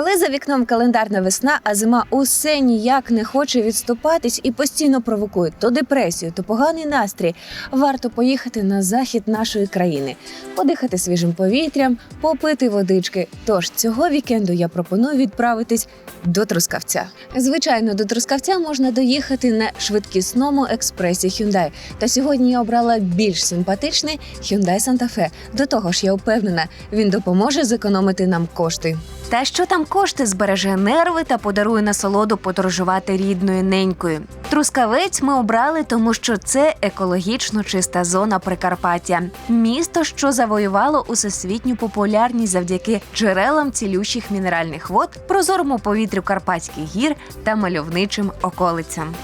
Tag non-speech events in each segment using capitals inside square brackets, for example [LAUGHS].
Коли за вікном календарна весна, а зима усе ніяк не хоче відступатись і постійно провокує то депресію, то поганий настрій, варто поїхати на захід нашої країни, подихати свіжим повітрям, попити водички. Тож цього вікенду я пропоную відправитись до Трускавця. Звичайно, до Трускавця можна доїхати на швидкісному експресі Hyundai. Та сьогодні я обрала більш симпатичний Hyundai Santa Fe. До того ж, я впевнена, він допоможе зекономити нам кошти. Та що там кошти збереже нерви та подарує насолоду подорожувати рідною ненькою. Трускавець ми обрали, тому що це екологічно чиста зона Прикарпаття, місто, що завоювало усесвітню популярність завдяки джерелам цілющих мінеральних вод, прозорому повітрю Карпатських гір та мальовничим околицям.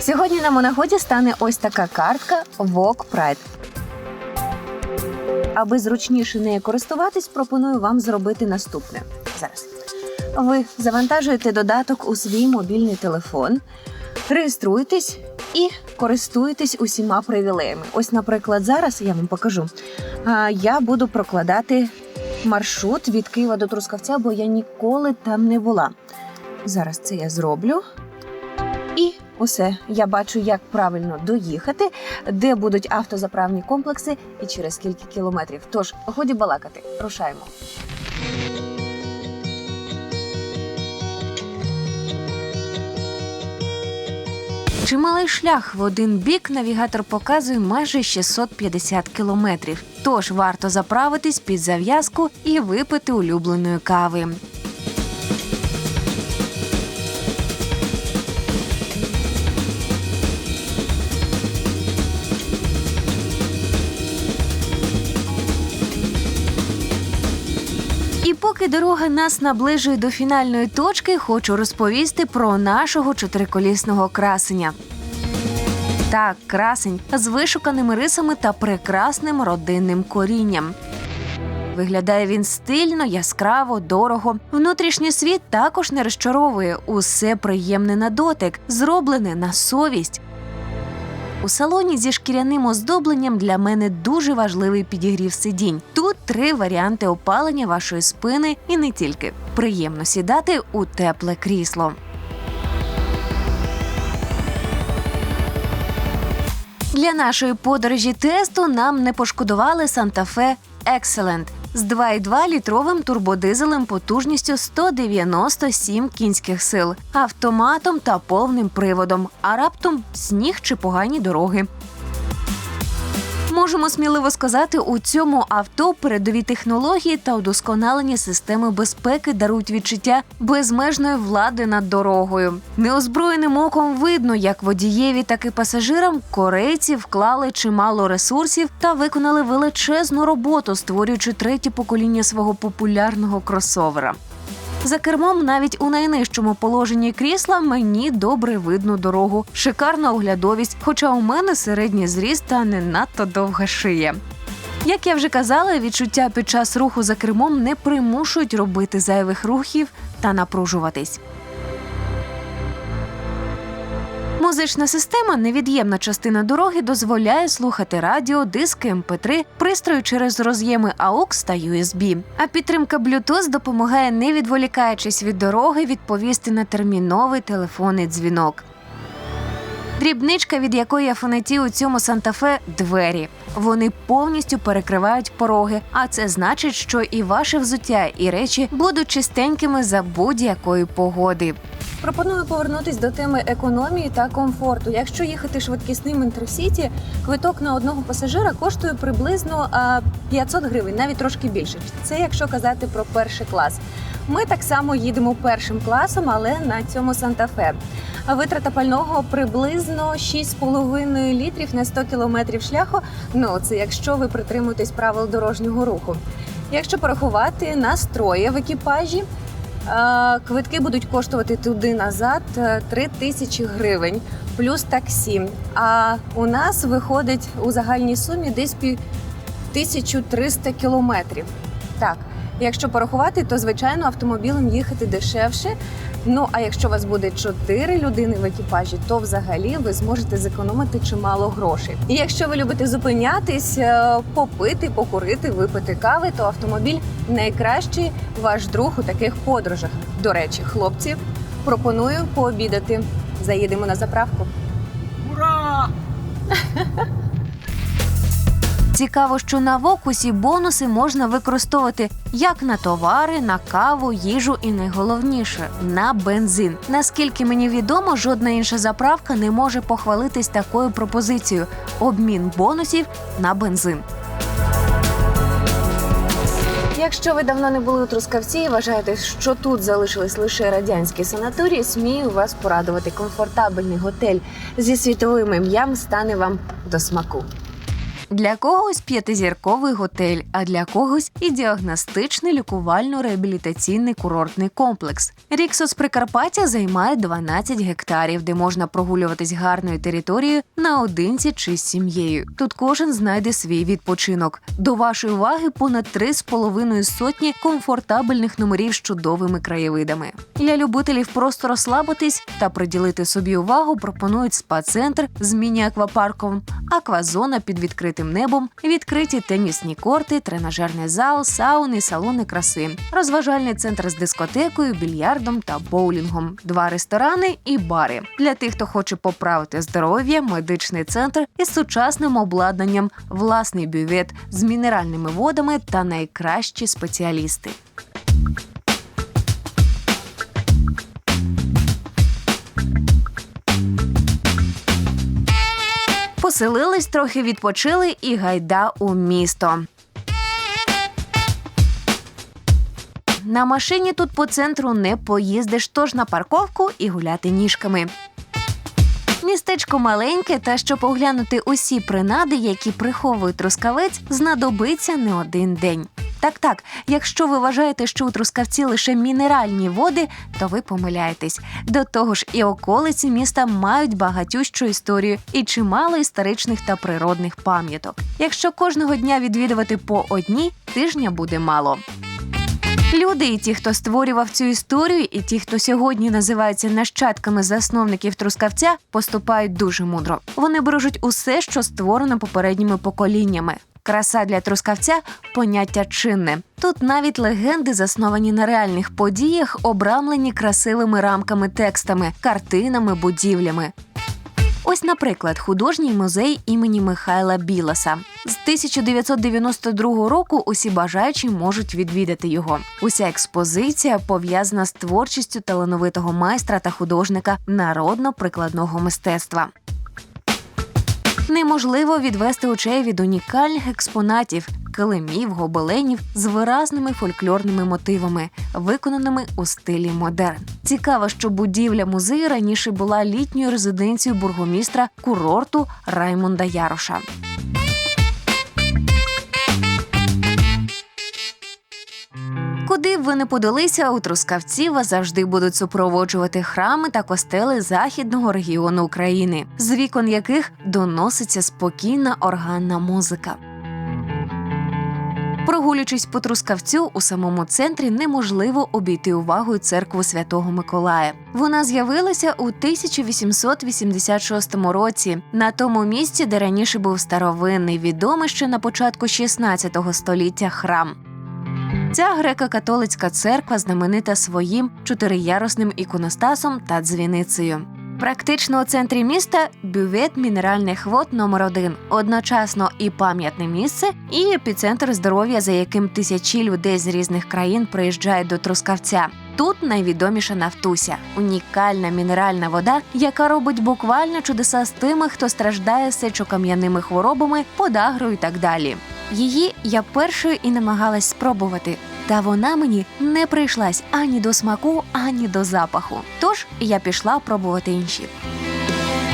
Сьогодні нам у стане ось така картка Walk Pride. Аби зручніше нею користуватись, пропоную вам зробити наступне. Зараз. Ви завантажуєте додаток у свій мобільний телефон, реєструєтесь і користуєтесь усіма привілеями. Ось, наприклад, зараз я вам покажу. Я буду прокладати маршрут від Києва до Трускавця, бо я ніколи там не була. Зараз це я зроблю. Усе я бачу, як правильно доїхати, де будуть автозаправні комплекси і через скільки кілометрів. Тож годі балакати, рушаємо. Чималий шлях в один бік навігатор показує майже 650 кілометрів. Тож варто заправитись під зав'язку і випити улюбленої кави. І поки дорога нас наближує до фінальної точки, хочу розповісти про нашого чотириколісного красення. Так, красень з вишуканими рисами та прекрасним родинним корінням. Виглядає він стильно, яскраво, дорого. Внутрішній світ також не розчаровує. Усе приємне на дотик, зроблене на совість. У салоні зі шкіряним оздобленням для мене дуже важливий підігрів сидінь. Три варіанти опалення вашої спини і не тільки. Приємно сідати у тепле крісло. Для нашої подорожі тесту нам не пошкодували Santa Fe Excellent з 2,2 літровим турбодизелем потужністю 197 кінських сил, автоматом та повним приводом, а раптом сніг чи погані дороги. Можемо сміливо сказати, у цьому авто передові технології та удосконалені системи безпеки дарують відчуття безмежної влади над дорогою. Неозброєним оком видно, як водієві, так і пасажирам корейці вклали чимало ресурсів та виконали величезну роботу, створюючи третє покоління свого популярного кросовера. За кермом навіть у найнижчому положенні крісла мені добре видно дорогу, шикарна оглядовість, хоча у мене середній зріст та не надто довга шия. Як я вже казала, відчуття під час руху за кермом не примушують робити зайвих рухів та напружуватись. Музична система, невід'ємна частина дороги, дозволяє слухати радіо, диски MP3, пристрої через роз'єми AUX та USB. А підтримка Bluetooth допомагає, не відволікаючись від дороги, відповісти на терміновий телефонний дзвінок. Дрібничка, від якої я фанатію у цьому Санта-Фе – двері. Вони повністю перекривають пороги, а це значить, що і ваше взуття, і речі будуть чистенькими за будь-якої погоди. Пропоную повернутись до теми економії та комфорту. Якщо їхати швидкісним інтерсіті, квиток на одного пасажира коштує приблизно а, 500 гривень, навіть трошки більше. Це якщо казати про перший клас. Ми так само їдемо першим класом, але на цьому Санта-Фе. Витрата пального приблизно 6,5 літрів на 100 кілометрів шляху. Ну це якщо ви притримуєтесь правил дорожнього руху. Якщо порахувати нас троє в екіпажі, Квитки будуть коштувати туди назад 3 тисячі гривень плюс таксі. А у нас виходить у загальній сумі десь пі- 1300 кілометрів. Так, якщо порахувати, то звичайно автомобілем їхати дешевше. Ну а якщо у вас буде 4 людини в екіпажі, то взагалі ви зможете зекономити чимало грошей. І якщо ви любите зупинятись, е, попити, покурити, випити кави, то автомобіль найкращий ваш друг у таких подорожах. До речі, хлопці, пропоную пообідати. Заїдемо на заправку. Ура! [LAUGHS] Цікаво, що на Вокусі бонуси можна використовувати як на товари, на каву, їжу і найголовніше на бензин. Наскільки мені відомо, жодна інша заправка не може похвалитись такою пропозицією обмін бонусів на бензин. Якщо ви давно не були у Трускавці і вважаєте, що тут залишились лише радянські санаторії, смію вас порадувати. Комфортабельний готель зі світовим ім'ям стане вам до смаку. Для когось п'ятизірковий готель, а для когось і діагностичний лікувально-реабілітаційний курортний комплекс. Ріксос Прикарпаття займає 12 гектарів, де можна прогулюватись гарною територією наодинці чи з сім'єю. Тут кожен знайде свій відпочинок. До вашої уваги понад 3,5 сотні комфортабельних номерів з чудовими краєвидами. Для любителів просто розслабитись та приділити собі увагу пропонують спа-центр з міні-аквапарком, аквазона під відкритим небом, відкриті тенісні корти, тренажерний зал, сауни, салони краси, розважальний центр з дискотекою, більярдом та боулінгом, два ресторани і бари. Для тих, хто хоче поправити здоров'я, медичний центр із сучасним обладнанням, власний бювет з мінеральними водами та найкращі спеціалісти. Поселились, трохи відпочили і гайда у місто. На машині тут по центру не поїздиш, тож на парковку і гуляти ніжками. Містечко маленьке, та щоб оглянути усі принади, які приховують трускавець, знадобиться не один день. Так, так, якщо ви вважаєте, що у трускавці лише мінеральні води, то ви помиляєтесь. До того ж, і околиці міста мають багатющу історію і чимало історичних та природних пам'яток. Якщо кожного дня відвідувати по одній, тижня буде мало. Люди, і ті, хто створював цю історію, і ті, хто сьогодні називаються нащадками засновників трускавця, поступають дуже мудро. Вони бережуть усе, що створено попередніми поколіннями. Краса для трускавця поняття чинне. Тут навіть легенди, засновані на реальних подіях, обрамлені красивими рамками, текстами, картинами, будівлями. Ось, наприклад, художній музей імені Михайла Біласа. З 1992 року усі бажаючі можуть відвідати його. Уся експозиція пов'язана з творчістю талановитого майстра та художника народно-прикладного мистецтва. Неможливо відвести очей від унікальних експонатів, килимів, гобеленів з виразними фольклорними мотивами, виконаними у стилі модерн. Цікаво, що будівля музею раніше була літньою резиденцією бургомістра курорту Раймонда Яроша. Б ви не подалися, у Трускавці вас завжди будуть супроводжувати храми та костели західного регіону України, з вікон яких доноситься спокійна органна музика. Прогулюючись по Трускавцю у самому центрі, неможливо обійти увагою церкву Святого Миколая. Вона з'явилася у 1886 році на тому місці, де раніше був старовинний, відомий ще на початку 16 століття храм. Ця греко-католицька церква знаменита своїм чотириярусним іконостасом та дзвіницею. Практично у центрі міста бювет мінеральних вод номер 1 одночасно і пам'ятне місце, і епіцентр здоров'я, за яким тисячі людей з різних країн приїжджають до Трускавця. Тут найвідоміша Нафтуся унікальна мінеральна вода, яка робить буквально чудеса з тими, хто страждає сечокам'яними хворобами, подагрою і так далі. Її я першою і намагалась спробувати, та вона мені не прийшлась ані до смаку, ані до запаху. Тож я пішла пробувати інші.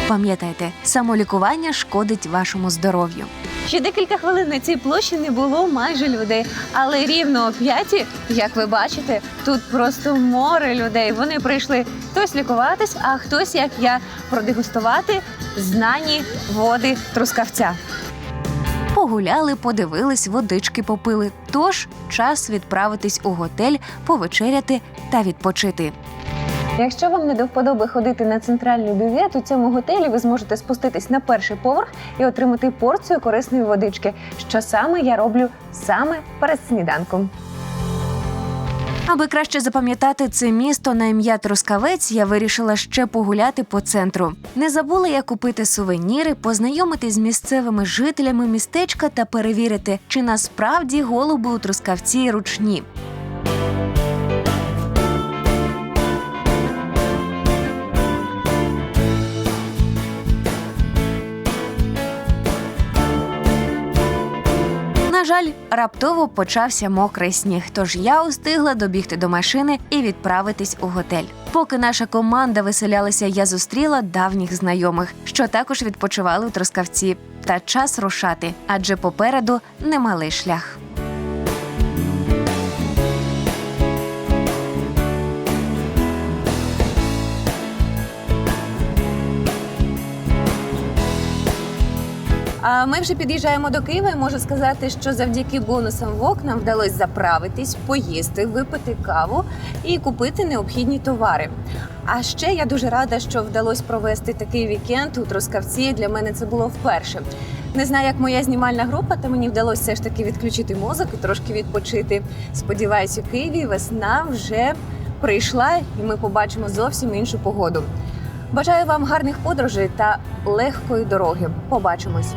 Пам'ятайте, самолікування шкодить вашому здоров'ю. Ще декілька хвилин на цій площі не було майже людей, але рівно о п'ятій, як ви бачите, тут просто море людей. Вони прийшли хтось лікуватись, а хтось, як я, продегустувати знані води трускавця. Погуляли, подивились, водички попили. Тож час відправитись у готель, повечеряти та відпочити. Якщо вам не до вподоби ходити на центральний бювет, у цьому готелі ви зможете спуститись на перший поверх і отримати порцію корисної водички, що саме я роблю саме перед сніданком. Аби краще запам'ятати це місто на ім'я Трускавець, я вирішила ще погуляти по центру. Не забула я купити сувеніри, познайомитись з місцевими жителями містечка та перевірити, чи насправді голуби у Трускавці ручні. Жаль, раптово почався мокрий сніг, тож я устигла добігти до машини і відправитись у готель. Поки наша команда веселялася, я зустріла давніх знайомих, що також відпочивали у Трускавці. Та час рушати, адже попереду немалий шлях. Ми вже під'їжджаємо до Києва і можу сказати, що завдяки бонусам ВОК нам вдалося заправитись, поїсти, випити каву і купити необхідні товари. А ще я дуже рада, що вдалося провести такий вікенд у Трускавці. Для мене це було вперше. Не знаю, як моя знімальна група, та мені вдалося все ж таки відключити мозок і трошки відпочити. Сподіваюсь, у Києві весна вже прийшла, і ми побачимо зовсім іншу погоду. Бажаю вам гарних подорожей та легкої дороги. Побачимось.